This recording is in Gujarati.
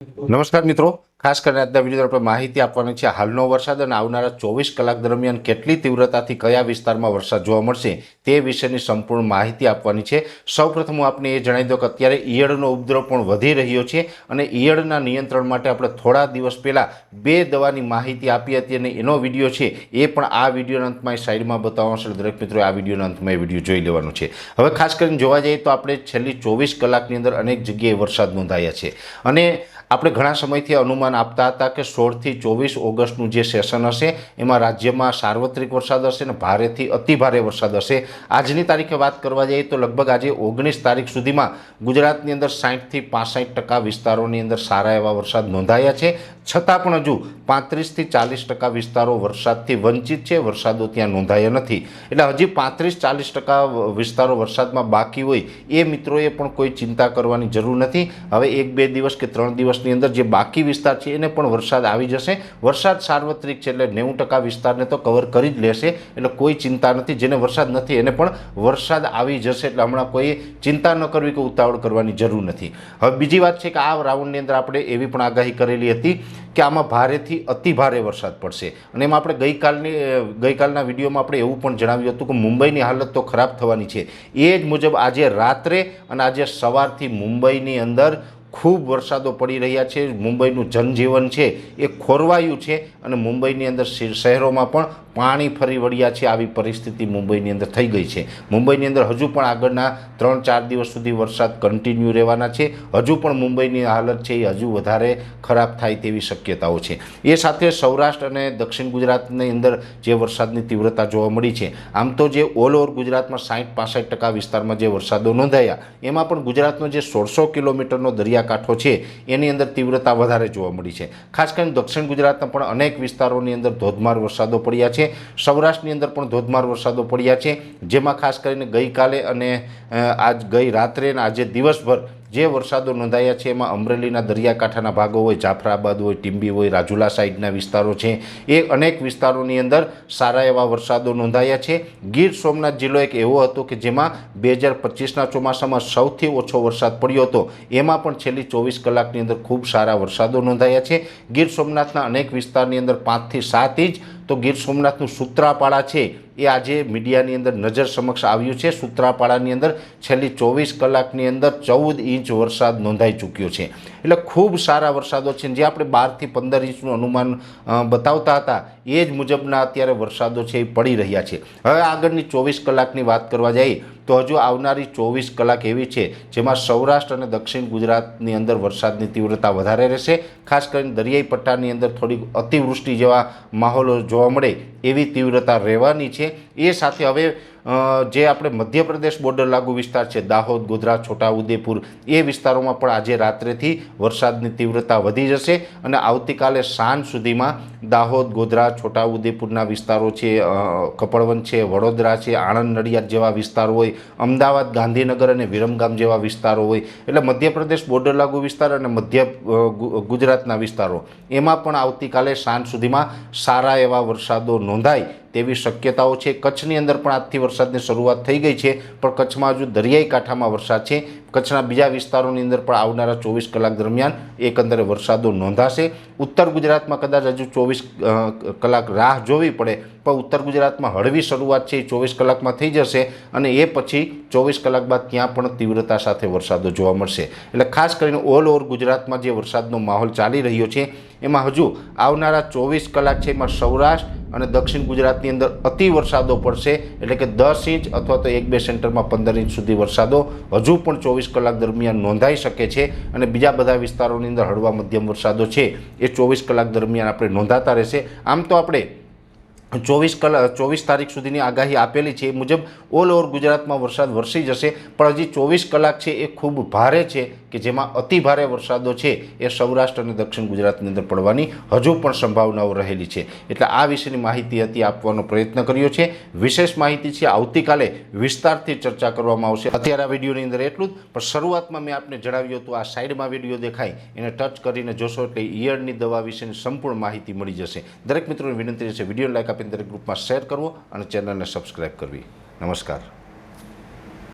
નમસ્કાર મિત્રો. ખાસ કરીને આજના વીડિયો આપણે માહિતી આપવાની છે. હાલનો વરસાદ અને આવનારા ચોવીસ કલાક દરમિયાન કેટલી તીવ્રતાથી કયા વિસ્તારમાં વરસાદ જોવા મળશે તે વિશેની સંપૂર્ણ માહિતી આપવાની છે. સૌપ્રથમ હું આપને એ જણાવી દઉં કે અત્યારે ઈયળનો ઉપદ્રવ પણ વધી રહ્યો છે અને ઈયળના નિયંત્રણ માટે આપણે થોડા દિવસ પહેલાં બે દવાની માહિતી આપી હતી અને એનો વીડિયો છે એ પણ આ વિડીયોના અંતમાં સાઈડમાં બતાવવાનો છે. દરેક મિત્રોએ આ વિડીયોના અંતમાં એ વીડિયો જોઈ લેવાનો છે. હવે ખાસ કરીને જોવા જઈએ તો આપણે છેલ્લી ચોવીસ કલાકની અંદર અનેક જગ્યાએ વરસાદ નોંધાયા છે અને આપણે ઘણા સમયથી અનુમાન આપતા હતા કે સોળથી ચોવીસ ઓગસ્ટનું જે સેશન હશે, એમાં રાજ્યમાં સાર્વત્રિક વરસાદ હશે અને ભારેથી અતિભારે વરસાદ હશે. આજની તારીખે વાત કરવા જઈએ તો લગભગ આજે ઓગણીસ તારીખ સુધીમાં ગુજરાતની અંદર સાહીઠથી પાસઠ ટકા વિસ્તારોની અંદર સારા એવા વરસાદ નોંધાયા છે. છતાં પણ હજુ પાંત્રીસથી ચાલીસ ટકા વિસ્તારો વરસાદથી વંચિત છે, વરસાદો ત્યાં નોંધાયા નથી. એટલે હજી પાંત્રીસ ચાલીસ ટકા વિસ્તારો વરસાદમાં બાકી હોય એ મિત્રોએ પણ કોઈ ચિંતા કરવાની જરૂર નથી. હવે એક બે દિવસ કે ત્રણ દિવસની અંદર જે બાકી વિસ્તાર છે એને પણ વરસાદ આવી જશે. વરસાદ સાર્વત્રિક છે એટલે નેવું ટકા વિસ્તારને તો કવર કરી જ લેશે. એટલે કોઈ ચિંતા નથી. જેને વરસાદ નથી એને પણ વરસાદ આવી જશે. એટલે હમણાં કોઈ ચિંતા ન કરવી કે ઉતાવળ કરવાની જરૂર નથી. હવે બીજી વાત છે કે આ રાઉન્ડની અંદર આપણે એવી પણ આગાહી કરેલી હતી કે આમાં ભારેથી અતિ ભારે વરસાદ પડશે. અને એમાં આપણે ગઈકાલની ગઈકાલના વિડીયોમાં આપણે એવું પણ જણાવ્યું હતું કે મુંબઈની હાલત તો ખરાબ થવાની છે. એ જ મુજબ આજે રાત્રે અને આજે સવારથી મુંબઈની અંદર ખૂબ વરસાદો પડી રહ્યા છે. મુંબઈનું જનજીવન છે એ ખોરવાયું છે અને મુંબઈની અંદર શહેર- શહેરોમાં પણ પાણી ફરી વળ્યા છે. આવી પરિસ્થિતિ મુંબઈની અંદર થઈ ગઈ છે. મુંબઈની અંદર હજુ પણ આગળના ત્રણ, ચાર દિવસ સુધી વરસાદ કન્ટિન્યુ રહેવાના છે. હજુ પણ મુંબઈની હાલત છે એ હજુ વધારે ખરાબ થાય તેવી શક્યતાઓ છે. એ સાથે સૌરાષ્ટ્ર અને દક્ષિણ ગુજરાતની અંદર જે વરસાદની તીવ્રતા જોવા મળી છે, આમ તો જે ઓલ ઓવર ગુજરાતમાં સાઠ પાસઠ ટકા વિસ્તારમાં જે વરસાદો નોંધાયા, એમાં પણ ગુજરાતનો જે સોળસો કિલોમીટરનો દરિયાકાંઠો છે. એની અંદર તીવ્રતા વધારે જોવા મળી છે. ખાસ કરીને દક્ષિણ ગુજરાતના પણ અનેક વિસ્તારોની અંદર ધોધમાર વરસાદો પડ્યા છે. સૌરાષ્ટ્રની અંદર પણ ધોધમાર વરસાદો પડ્યા છે. જેમાં ખાસ કરીને ગઈકાલે અને આજ ગઈ રાત્રે અને આજે દિવસભર જે વરસાદો નોંધાયા છે, એમાં અમરેલીના દરિયાકાંઠાના ભાગો હોય, જાફરાબાદ હોય, ટીંબી હોય, રાજુલા સાઈડના વિસ્તારો છે. એ અનેક વિસ્તારોની અંદર સારા એવા વરસાદો નોંધાયા છે. ગીર સોમનાથ જિલ્લો એક એવો હતો કે જેમાં બે હજાર પચીસના ચોમાસામાં સૌથી ઓછો વરસાદ પડ્યો હતો. એમાં પણ છેલ્લી ચોવીસ કલાકની અંદર ખૂબ સારા વરસાદો નોંધાયા છે. ગીર સોમનાથના અનેક વિસ્તારની અંદર પાંચથી સાત ઇંચ, તો ગીર સોમનાથનું સૂત્રાપાડા છે. એ આજે મીડિયાની અંદર નજર સમક્ષ આવ્યું છે. સૂત્રાપાડાની અંદર છેલ્લી ચોવીસ કલાકની અંદર ચૌદ ઇંચ વરસાદ નોંધાઈ ચૂક્યો છે. એટલે ખૂબ સારા વરસાદો છે. જે આપણે બારથી પંદર ઇંચનું અનુમાન બતાવતા હતા, એ જ મુજબના અત્યારે વરસાદો છે એ પડી રહ્યા છે. હવે આગળની ચોવીસ કલાકની વાત કરવા જઈએ, તો હજુ આવનારી ચોવીસ કલાક એવી છે, જેમાં સૌરાષ્ટ્ર અને દક્ષિણ ગુજરાતની અંદર વરસાદની તીવ્રતા વધારે રહેશે. ખાસ કરીને દરિયાઈ પટ્ટાની અંદર થોડીક અતિવૃષ્ટિ જેવા માહોલો જોવા મળે એવી તીવ્રતા રહેવાની છે. એ સાથે હવે જે આપણે મધ્યપ્રદેશ બોર્ડર લાગુ વિસ્તાર છે, દાહોદ ગોધરા છોટાઉદેપુર, એ વિસ્તારોમાં પણ આજે રાત્રેથી વરસાદની તીવ્રતા વધી જશે અને આવતીકાલે સાંજ સુધીમાં દાહોદ ગોધરા છોટાઉદેપુરના વિસ્તારો છે કપડવન છે, વડોદરા છે, આણંદ, નડિયાદ જેવા વિસ્તારો હોય, અમદાવાદ, ગાંધીનગર અને વિરમગામ જેવા વિસ્તારો હોય, એટલે મધ્યપ્રદેશ બોર્ડર લાગુ વિસ્તાર અને મધ્ય ગુજરાતના વિસ્તારો, એમાં પણ આવતીકાલે સાંજ સુધીમાં સારા એવા વરસાદો નોંધાય. તેવી શક્યતાઓ છે. કચ્છની અંદર પણ આજથી વરસાદની શરૂઆત થઈ ગઈ છે, પણ કચ્છમાં હજુ દરિયાઈ કાંઠામાં વરસાદ છે. કચ્છના બીજા વિસ્તારોની અંદર પણ આવનારા ચોવીસ કલાક દરમિયાન એકંદરે વરસાદો નોંધાશે. ઉત્તર ગુજરાતમાં કદાચ હજુ ચોવીસ કલાક રાહ જોવી પડે, પણ ઉત્તર ગુજરાતમાં હળવી શરૂઆત છે, એ ચોવીસ કલાકમાં થઈ જશે અને એ પછી ચોવીસ કલાક બાદ ત્યાં પણ તીવ્રતા સાથે વરસાદો જોવા મળશે. એટલે ખાસ કરીને ઓલ ઓવર ગુજરાતમાં જે વરસાદનો માહોલ ચાલી રહ્યો છે, એમાં હજુ આવનારા ચોવીસ કલાક છે, એમાં સૌરાષ્ટ્ર અને દક્ષિણ ગુજરાતની અંદર અતિ વરસાદો પડશે. એટલે કે દસ ઇંચ અથવા તો એક બે સેન્ટરમાં પંદર ઇંચ સુધી વરસાદો. હજુ પણ ચોવીસ કલાક દરમિયાન નોંધાઈ શકે છે અને બીજા બધા વિસ્તારોની અંદર હળવા મધ્યમ વરસાદો છે. એ ચોવીસ કલાક દરમિયાન આપણે નોંધાતા રહેશે. આમ તો આપણે ચોવીસ કલાક ચોવીસ તારીખ સુધીની આગાહી આપેલી છે. મુજબ ઓલ ઓવર ગુજરાતમાં વરસાદ વરસી જશે, પણ હજી ચોવીસ કલાક છે એ ખૂબ ભારે છે કે જેમાં અતિ ભારે વરસાદો છે એ સૌરાષ્ટ્ર અને દક્ષિણ ગુજરાતની અંદર પડવાની હજુ પણ સંભાવનાઓ રહેલી છે. એટલે આ વિશેની માહિતી હતી, આપવાનો પ્રયત્ન કર્યો છે. વિશેષ માહિતી છે, આવતીકાલે વિસ્તારથી ચર્ચા કરવામાં આવશે. અત્યારે આ વિડીયોની અંદર એટલું જ, પણ શરૂઆતમાં મેં આપને જણાવ્યું હતું, આ સાઈડમાં વીડિયો દેખાય, એને ટચ કરીને જોશો એટલે ઈયળની દવા વિશેની સંપૂર્ણ માહિતી મળી જશે. દરેક મિત્રોને વિનંતી છે વીડિયો લાઈક આપીને દરેક ગ્રુપમાં શેર કરવો અને ચેનલને સબસ્ક્રાઈબ કરવી. નમસ્કાર.